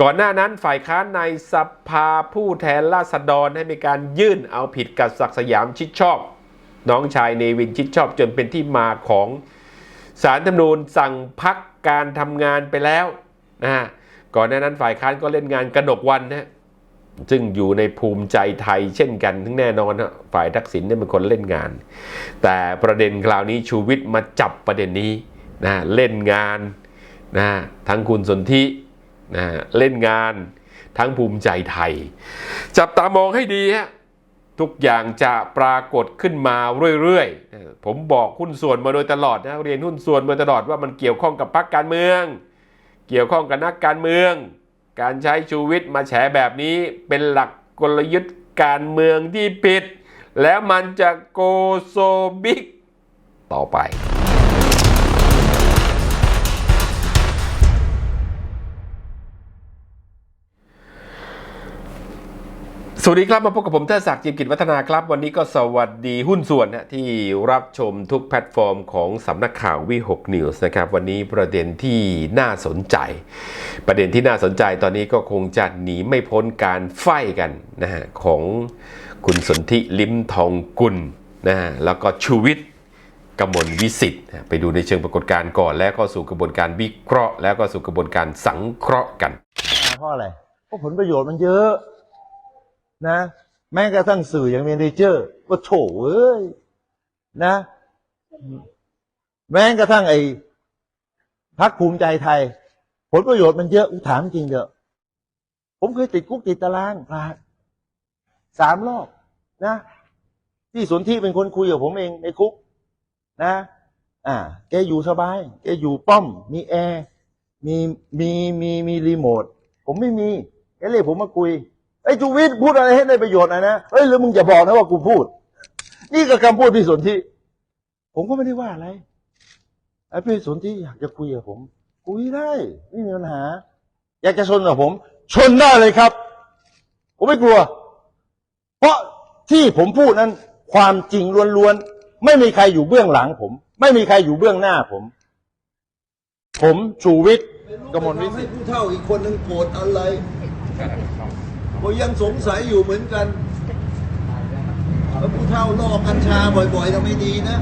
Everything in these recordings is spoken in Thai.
ก่อนหน้านั้นฝ่ายค้านในสภาผู้แทนราษฎรให้มีการยื่นเอาผิดกับศักสยามชิดชอบ น้องชายเนวินชิดชอบจนเป็นที่มาของสารธรรมนูญสั่งพักการทำงานไปแล้วนะฮะก่อนหน้านั้นฝ่ายค้านก็เล่นงานกนกวันนะซึ่งอยู่ในภูมิใจไทยเช่นกันทั้งแน่นอนนะฝ่ายทักษิณเนี่ยเป็นคนเล่นงาน แต่ประเด็นคราวนี้ชูวิทย์มาจับประเด็นนี้นะเล่นงานนะทั้งคุณสนธิ นะเล่นงานทั้งภูมิใจไทย จับตามองให้ดีฮะทุกอย่างจะปรากฏขึ้นมาเรื่อยๆ ผมบอกหุ้นส่วนมาโดยตลอดนะเรียนหุ้นส่วนมาตลอดว่ามันเกี่ยวข้องกับพรรคการเมือง เกี่ยวข้องกับนักการเมือง การใช้ชูวิทย์มาแฉแบบนี้เป็นหลักกลยุทธ์การเมืองที่ผิด แล้วมันจะโกโซบิกต่อไป สวัสดีครับ มาพบกับผมเทศศักดิ์จิมกิจวัฒนาครับ วันนี้ก็สวัสดีหุ้นส่วนนะที่รับชมทุกแพลตฟอร์มของสำนักข่าววี6 News นะครับ วันนี้ประเด็นที่น่าสนใจ ประเด็นที่น่าสนใจตอนนี้ก็คงจะหนีไม่พ้นการไฟกันนะฮะของคุณสนธิลิ้มทองกุลนะฮะแล้วก็ชูวิทย์กมลวิสิทธิ์ไปดูในเชิงปรากฏการณ์ก่อน แล้วก็สู่กระบวนการวิเคราะห์ แล้วก็สู่กระบวนการสังเคราะห์กันเพราะอะไรเพราะผลประโยชน์มันเยอะ นะ แม้กระทั่งสื่ออย่างเมนเจอร์ก็โถเอ้ยนะ แม้กระทั่งไอ้พักภูมิใจไทย ผลประโยชน์มันเยอะอุถามจริงเถอะผมเคยติดคุกติดตารางพลาดสามรอบนะที่สนที่เป็นคนคุยกับผมเองในคุก นะ อ่า แกอยู่สบาย แกอยู่ป้อม มีแอร์ มี มี มี มีรีโมท ผมไม่มี แกเรียกผมมาคุย ไอ้จูวิทย์พูดอะไรให้ได้ประโยชน์หน่อยนะเฮ้ยหรือมึงจะบอกนะว่ากูพูด นี่ก็คำพูดพี่สนที่ ผมก็ไม่ได้ว่าอะไรไอ้พี่สนที่อยากจะคุยกับผมคุยได้ไม่มีปัญหา อยากจะชนกับผม ชนได้เลยครับ ผมไม่กลัว เพราะที่ผมพูดนั้น ความจริงล้วนๆไม่มีใครอยู่เบื้องหลังผม ไม่มีใครอยู่เบื้องหน้าผม ผมชูวิทย์กมลวิสิทธิ์ให้ผู้เฒ่าอีกคนหนึ่งโกรธอะไร ก็ยังสงสัยอยู่เหมือนกันแล้วผู้เฒ่าลอกกัญชาบ่อยๆทำไม่ดีนะ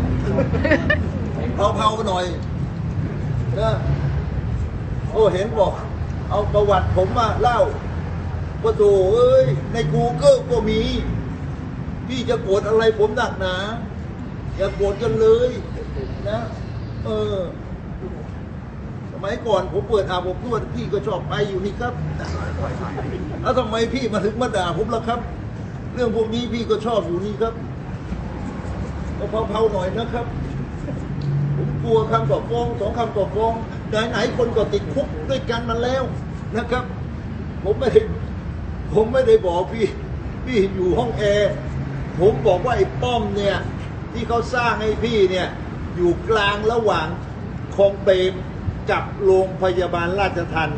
เผาๆหน่อยนะโอ้เห็นบอก เอาประวัติผมมาเล่าว่าโถเอ้ย ในกูเกิลก็มี พี่จะโกรธอะไรผมหนักหนา อย่าโกรธกันเลย นะ เออ มัยก่อนผมเปิดอาบอบนวดพี่ก็ชอบไปอยู่นี่ครับ แล้วทำไมพี่มาถึงมาด่าผมล่ะครับ เรื่องพวกนี้พี่ก็ชอบอยู่นี่ครับก็เผาๆหน่อยนะครับ ผมกลัวคำต่อฟ้องสองคำต่อฟ้องไหนๆคนก็ติดคุกด้วยกันมาแล้วนะครับ ผมไม่ได้ผมไม่ได้บอกพี่ พี่อยู่ห้องแอร์ผมบอกว่าไอ้ป้อมเนี่ย ที่เขาสร้างให้พี่เนี่ย อยู่กลางระหว่างคลองเปรม กับโรงพยาบาลราชทัน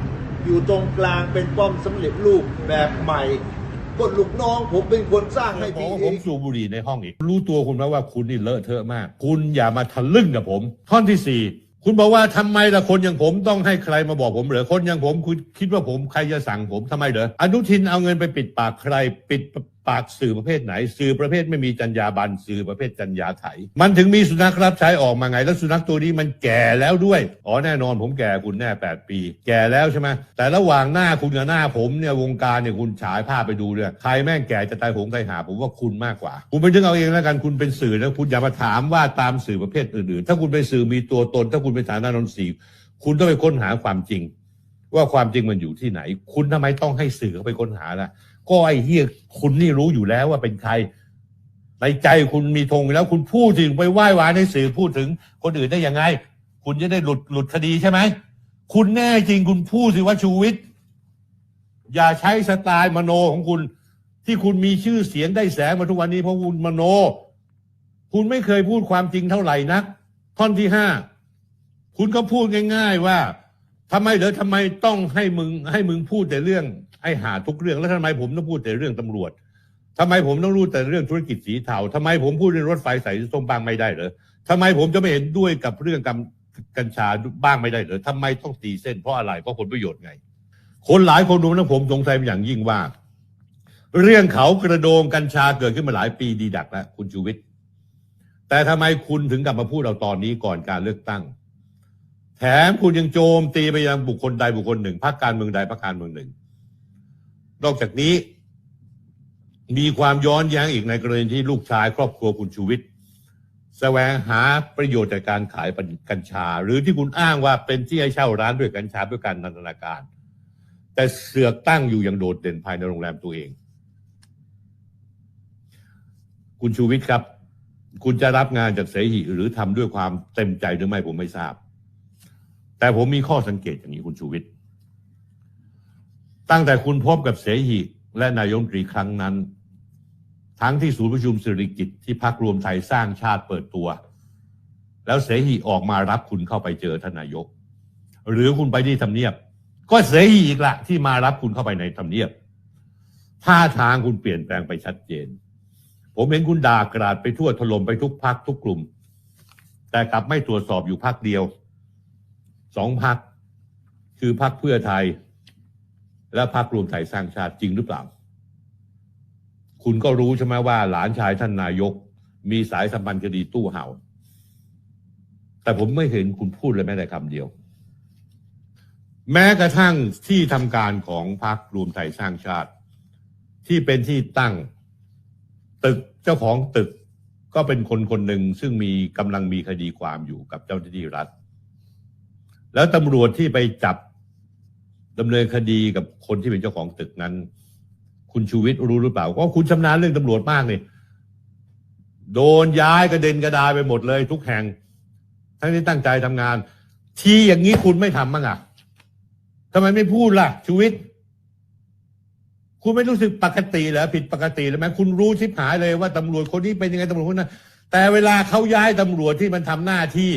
อยู่ตรงกลางเป็นป้อมสำเร็จรูปแบบใหม่ก็ลูกน้องผมเป็นคนสร้างให้พี่เอผมสูบบุหรี่ในห้องอีก รู้ตัวคุณไหมว่าคุณนี่เลอะเทอะมาก คุณอย่ามาทะลึ่งกับผม ท่อนที่สี่คุณบอกว่าทำไมล่ะคนอย่างผมต้องให้ใครมาบอกผมเหรอคนอย่างผมคุณคิดว่าผมใครจะสั่งผมทำไมเหรออนุทินเอาเงินไปปิดปากใครปิดปากสื่อประเภทไหน สื่อประเภทไม่มีจรรยาบรรณสื่อประเภทจรรยาไถ มันถึงมีสุนัขรับใช้ออกมาไง แล้วสุนัขตัวนี้มันแก่แล้วด้วย อ๋อแน่นอนผมแก่คุณแน่แปดปี แก่แล้วใช่ไหมแต่ระหว่างหน้าคุณกับหน้าผมเนี่ยวงการเนี่ยคุณฉายภาพไปดูเนี่ยใครแม่งแก่จะตายหงตายหา ผมว่าคุณมากกว่า คุณไปถึงเอาเองแล้วกันคุณเป็นสื่อแล้วคุณอย่ามาถามว่าตามสื่อประเภทอื่นๆ ถ้าคุณเป็นสื่อมีตัวตน ถ้าคุณเป็นฐานะนนทรีย์คุณต้องไปค้นหาความจริง ว่าความจริงมันอยู่ที่ไหน คุณทำไมต้องให้สื่อเขาไปค้นหาล่ะ ก็ไอ้เฮียคุณนี่รู้อยู่แล้วว่าเป็นใคร ในใจคุณมีธงอยู่แล้ว คุณพูดถึงไปไหว้วานในสื่อพูดถึงคนอื่นได้ยังไง คุณจะได้หลุดหลุดคดีใช่ไหม คุณแน่จริงคุณพูดสิว่าชูวิทย์อย่าใช้สไตล์มโนของคุณ ที่คุณมีชื่อเสียงได้แสงมาทุกวันนี้เพราะคุณมโน คุณไม่เคยพูดความจริงเท่าไหร่นัก ท่อนที่ห้าคุณก็พูดง่าย ๆ ว่า ทำไมเหรอทำไมต้องให้มึงให้มึงพูดแต่เรื่องไอ้หาทุกเรื่องแล้วทำไมผมต้องพูดแต่เรื่องตำรวจทำไมผมต้องรู้แต่เรื่องธุรกิจสีเทาทำไมผมพูดเรื่องรถไฟสายสีส้มบ้างไม่ได้เหรอทำไมผมจะไม่เห็นด้วยกับเรื่องกัญกัญชาบ้างไม่ได้เหรอทำไมต้องตีเส้นเพราะอะไรเพราะผลประโยชน์ไง คนหลายคนรวมทั้งผมสงสัยเป็นอย่างยิ่งว่า เรื่องเขากระโดงกัญชาเกิดขึ้นมาหลายปีดีดักแล้วคุณชูวิทย์แต่ทำไมคุณถึงกลับมาพูดเราตอนนี้ก่อนการเลือกตั้ง แถมคุณยังโจมตีไปยังบุคคลใดบุคคลหนึ่งพรรคการเมืองใดพรรคการเมืองหนึ่ง นอกจากนี้ มีความย้อนแย้งอีกในกรณีที่ลูกชาย ครอบครัวคุณชูวิทย์แสวงหาประโยชน์จากการขายกัญชา หรือที่คุณอ้างว่าเป็นที่ให้เช่าร้านด้วยกัญชาด้วยการนันทนาการ แต่เสือกตั้งอยู่อย่างโดดเด่นภายในโรงแรมตัวเอง คุณชูวิทย์ครับ คุณจะรับงานจากเสหิหรือทำด้วยความเต็มใจหรือไม่ผมไม่ทราบ แต่ผมมีข้อสังเกตอย่างนี้คุณชูวิทย์ ตั้งแต่คุณพบกับเสหิและนายมตรีครั้งนั้น ทั้งที่ศูนย์ประชุมสิริกิตที่พักรวมไทยสร้างชาติเปิดตัว แล้วเสหิออกมารับคุณเข้าไปเจอท่านนายก หรือคุณไปที่ทำเนียบ ก็เสหิอีกละที่มารับคุณเข้าไปในทำเนียบท่าทางคุณเปลี่ยนแปลงไปชัดเจน ผมเห็นคุณด่ากราดไปทั่วถล่มไปทุกพักทุกกลุ่ม แต่กลับไม่ตรวจสอบอยู่พักเดียว สองพักคือพักเพื่อไทย และพักรวมไทยสร้างชาติจริงหรือเปล่า คุณก็รู้ใช่ไหมว่า หลานชายท่านนายก มีสายสัมพันธ์คดีตู้เห่า แต่ผมไม่เห็นคุณพูดเลยแม้แต่คำเดียว แม้กระทั่งที่ทำการของพรรครวมไทยสร้างชาติ ที่เป็นที่ตั้งตึกเจ้าของตึกก็เป็นคนคนหนึ่งซึ่งมีกำลังมีคดีความอยู่กับเจ้าหน้าที่รัฐ แล้วตำรวจที่ไปจับดำเนินคดีกับคนที่เป็นเจ้าของตึกนั้น คุณชูวิทย์รู้หรือเปล่าว่าคุณชำนาญเรื่องตำรวจมากเลยโดนย้ายกระเด็นกระดายไปหมดเลย ทุกแห่ง ทั้งที่ตั้งใจทำงาน ที่อย่างนี้คุณไม่ทำมั้งอะทำไมไม่พูดล่ะชูวิทย์คุณไม่รู้สึกปกติเหรอผิดปกติหรือไหมคุณรู้ชิบหายเลยว่าตำรวจคนนี้เป็นยังไงตำรวจคนนั้นแต่เวลาเขาย้ายตำรวจที่มันทำหน้าที่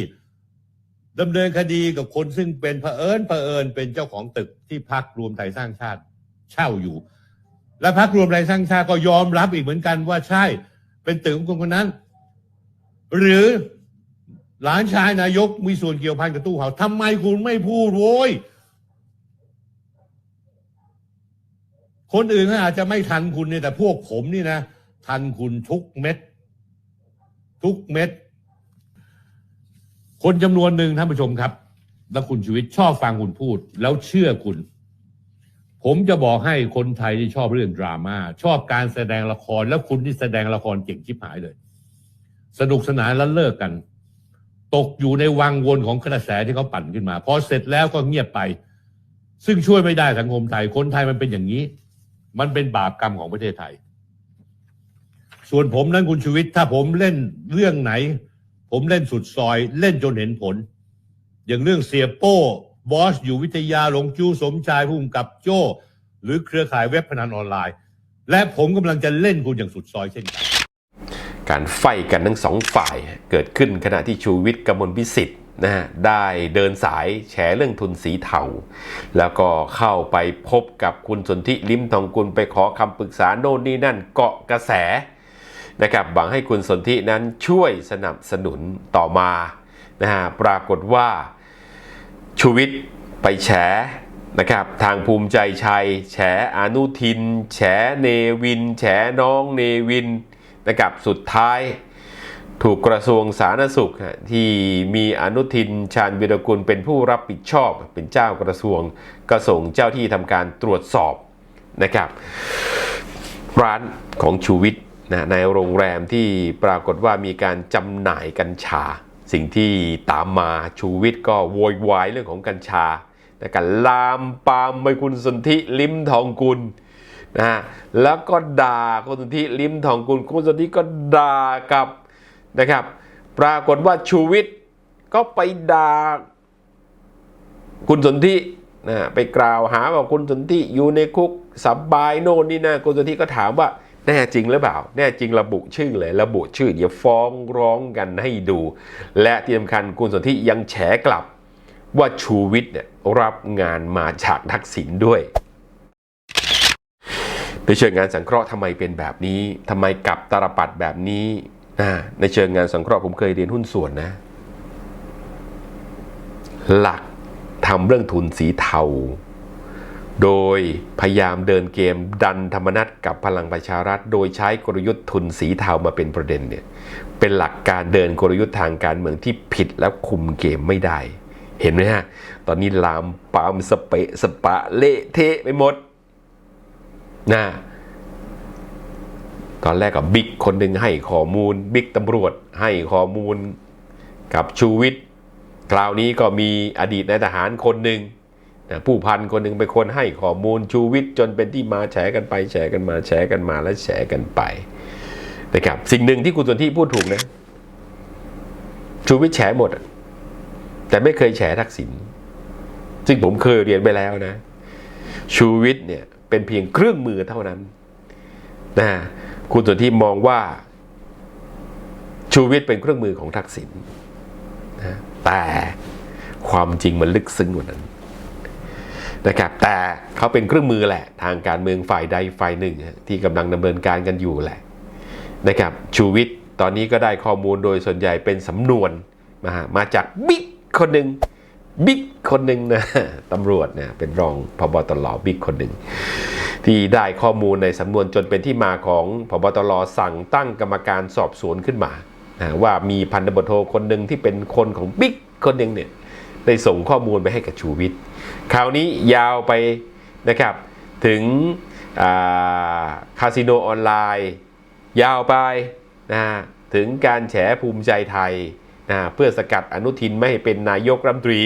ดำเนินคดีกับคนซึ่งเป็นเผอิญเผอิญเป็นเจ้าของตึกที่พักรวมไทยสร้างชาติเช่าอยู่ และพักรวมไทยสร้างชาติก็ยอมรับอีกเหมือนกันว่าใช่เป็นตึกของคนคนนั้น หรือหลานชายนายกมีส่วนเกี่ยวพันกับตู้เห่าทำไมคุณไม่พูดโว้ยคนอื่นอาจจะไม่ทันคุณเนี่ยแต่พวกผมนี่นะ ทันคุณทุกเม็ด ทุกเม็ด คนจำนวนหนึ่งท่านผู้ชมครับ แล้วคุณชีวิตชอบฟังคุณพูด แล้วเชื่อคุณ ผมจะบอกให้คนไทยที่ชอบเรื่องดราม่าชอบการแสดงละครแล้วคุณที่แสดงละครเก่งชิบหายเลย สนุกสนานแล้วเลิกกัน ตกอยู่ในวังวนของกระแสที่เขาปั่นขึ้นมาพอเสร็จแล้วก็เงียบไป ซึ่งช่วยไม่ได้สังคมไทย คนไทยมันเป็นอย่างนี้ มันเป็นบาปกรรมของประเทศไทย ส่วนผมนั้นคุณชูวิทย์ถ้าผมเล่นเรื่องไหน ผมเล่นสุดซอย เล่นจนเห็นผล อย่างเรื่องเสียโป้บอสอยู่วิทยาหลงจูสมชายผู้กำกับโจ้ หรือเครือข่ายเว็บพนันออนไลน์ และผมกำลังจะเล่นคุณอย่างสุดซอยเช่นกัน การไฟกันทั้งสองฝ่ายเกิดขึ้นขณะที่ชูวิทย์กมลพิสิทธิ์นะฮะได้เดินสายแฉเรื่องทุนสีเทาแล้วก็เข้าไปพบกับคุณสนธิลิมทองกุลไปขอคำปรึกษาโน่นนี่นั่นเกาะกระแส นะครับหวังให้คุณสนธินั้นช่วยสนับสนุนต่อมานะฮะปรากฏว่าชูวิทย์ไปแฉนะครับทางภูมิใจชัย แฉอนุทิน แฉเนวิน แฉน้องเนวินนะครับสุดท้าย ถูกกระทรวงสาธารณสุขที่มีอนุทินชาญวิรกุลเป็นผู้รับผิดชอบเป็นเจ้ากระทรวงก็ส่งเจ้าที่ทำการตรวจสอบนะครับร้านของชูวิทย์ นะในโรงแรมที่ปรากฏว่ามีการจำหน่ายกัญชา สิ่งที่ตามมาชูวิทย์ก็โวยวายเรื่องของกัญชาแต่การลามปามไปคุณสนธิลิ้มทองกุลนะฮะแล้วก็ด่าคุณสนธิลิมทองกุลคุณสนธิก็ด่ากับนะครับ ปรากฏว่าชูวิทย์ก็ไปด่าคุณสนธินะไปกล่าวหาว่าคุณสนธิอยู่ในคุกสบายโน่นนี่นะคุณสนธิก็ถามว่า แน่จริงหรือเปล่า แน่จริงระบุชื่อเลย ระบุชื่อเดี๋ยวฟ้องร้องกันให้ดู และที่สำคัญคุณสนธิยังแฉกลับว่าชูวิทย์เนี่ยรับงานมาจากทักษิณด้วยในเชิงงานสังเคราะห์ทำไมเป็นแบบนี้ทำไมกลับตารปัดแบบนี้นะในเชิงงานสังเคราะห์ผมเคยเรียนหุ้นส่วนนะ หลักทำเรื่องทุนสีเทา โดยพยายามเดินเกมดันธรรมนัตกับพลังประชารัฐ โดยใช้กลยุทธ์ทุนสีเทามาเป็นประเด็นเนี่ยเป็นหลักการเดินกลยุทธ์ทางการเมืองที่ผิดแล้วคุมเกมไม่ได้ เห็นไหมฮะ ตอนนี้ลามปามสเปะสปะเละเทะไปหมดนะตอนแรกกับบิ๊กคนหนึ่งให้ข้อมูลบิ๊กตำรวจให้ข้อมูลกับชูวิทย์คราวนี้ก็มีอดีตนายทหารคนหนึ่ง ผู้พันคนหนึ่งเป็นคนให้ข้อมูลชูวิทย์จนเป็นที่มาแฉกันไปแฉกันมาแฉกันมาและแฉกันไปนะครับสิ่งหนึ่งที่คุณสนที่พูดถูกนะชูวิทย์แฉหมดแต่ไม่เคยแฉทักษิณซึ่งผมเคยเรียนไปแล้วนะ ชูวิทย์เนี่ยเป็นเพียงเครื่องมือเท่านั้นนะคุณสนที่มองว่า ชูวิทย์เป็นเครื่องมือของทักษิณนะแต่ความจริงมันลึกซึ้งกว่านั้น นะครับแต่เขาเป็นเครื่องมือแหละ ทางการเมืองฝ่ายใดฝ่ายหนึ่ง ที่กำลังดำเนินการกันอยู่แหละนะครับชูวิทย์ตอนนี้ก็ได้ข้อมูลโดยส่วนใหญ่เป็นสำนวนมามาจากบิ๊กคนหนึ่งบิ๊กคนหนึ่งนะตำรวจเนี่ยเป็นรองพบตรบิ๊กคนหนึ่งที่ได้ข้อมูลในสำนวนจนเป็นที่มาของพบตรสั่งตั้งกรรมการสอบสวนขึ้นมา ว่ามีพันธบทโทคนหนึ่งที่เป็นคนของบิ๊กคนหนึ่งเนี่ยได้ส่งข้อมูลไปให้กับชูวิทย์ คราวนี้ยาวไปนะครับถึงคาสิโนออนไลน์ยาวไปนะฮะถึงการแฉภูมิใจไทยนะเพื่อสกัดอนุทินไม่ให้เป็นนายกรัฐมนตรี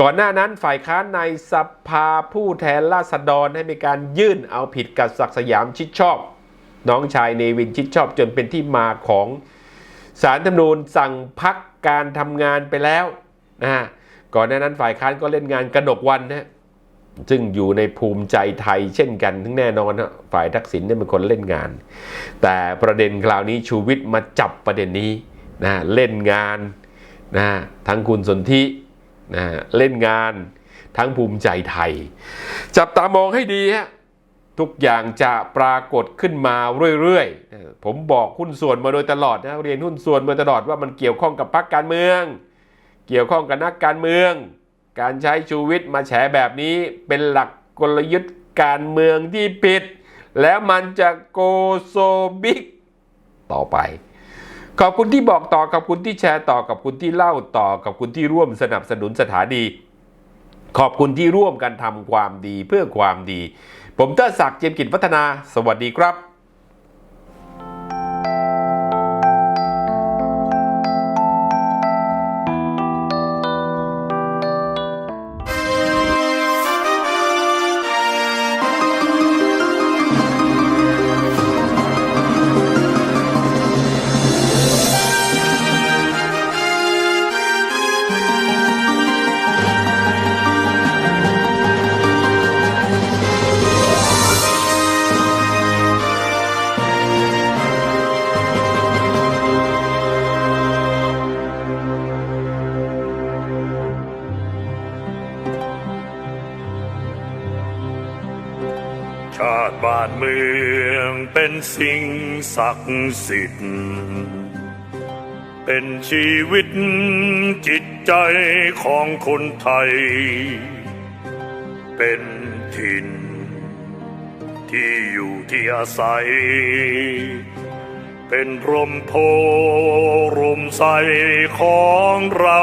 ก่อนหน้านั้นฝ่ายค้านในสภาผู้แทนราษฎรให้มีการยื่นเอาผิดกับศักสยามชิดชอบ น้องชายเนวินชิดชอบจนเป็นที่มาของสารธรรมนูญสั่งพักการทำงานไปแล้วนะฮะ ก่อนหน้านั้นฝ่ายค้านก็เล่นงานกระหนกวันนะซึ่งอยู่ในภูมิใจไทยเช่นกันทั้งแน่นอนนะฝ่ายทักษิณเนี่ยเป็นคนเล่นงาน แต่ประเด็นคราวนี้ชูวิทย์มาจับประเด็นนี้นะเล่นงานนะทั้งคุณสนธินะเล่นงานทั้งภูมิใจไทย จับตามองให้ดีฮะทุกอย่างจะปรากฏขึ้นมาเรื่อยๆ ผมบอกหุ้นส่วนมาโดยตลอดนะเรียนหุ้นส่วนมาตลอดว่ามันเกี่ยวข้องกับพรรคการเมือง เกี่ยวข้องกับนักการเมือง การใช้ชูวิทย์มาแฉแบบนี้เป็นหลักกลยุทธ์การเมืองที่ผิด แล้วมันจะโกโซบิกต่อไป ขอบคุณที่บอกต่อขอบคุณที่แชร์ต่อขอบคุณที่เล่าต่อขอบคุณที่ร่วมสนับสนุนสถานี ขอบคุณที่ร่วมกันทำความดีเพื่อความดี ผมเตอร์ศักดิ์เจียมกิจพัฒนา สวัสดีครับ สิ่งศักดิ์สิทธิ์ เป็นชีวิตจิตใจของคนไทย เป็นถิ่น ที่อยู่ที่อาศัย เป็นร่มโพรมใสของเรา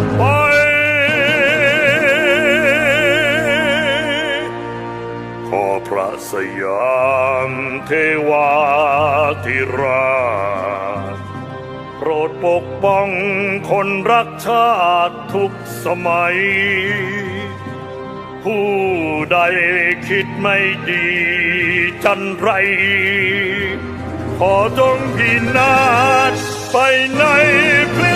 ระสยามเทวาธิราชโปรดปกป้องคนรักชาติทุกสมัย ผู้ใดคิดไม่ดีจันไร ขอจงพินาศไปในพ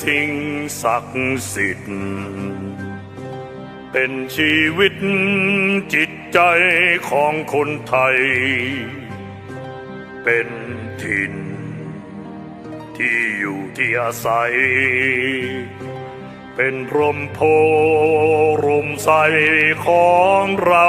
สิ่งศักดิ์สิทธิ์เป็นชีวิตจิตใจของคนไทย เป็นถิ่น ที่อยู่ที่อาศัย เป็นร่มโพรมใสของเรา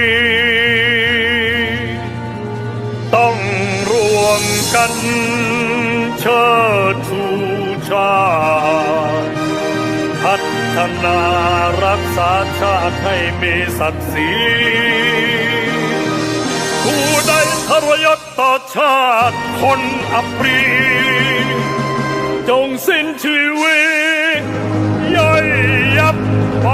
มกันเชิดชูชาติพัฒนารักษาชาติให้มีศักดิ์ศรีผู้ใดทรยศต่อชาติคนอัปรีจงสิ้นชีวิตย่อยยับไป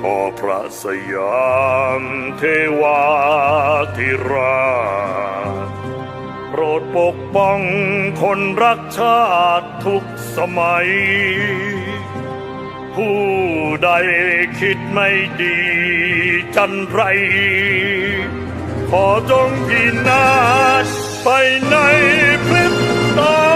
ขอพระสยาม เทวาธิราชโปรดปกป้องคนรักชาติทุกสมัย ผู้ใดคิดไม่ดีจันไร ขอจงพินาศไปในพริบตา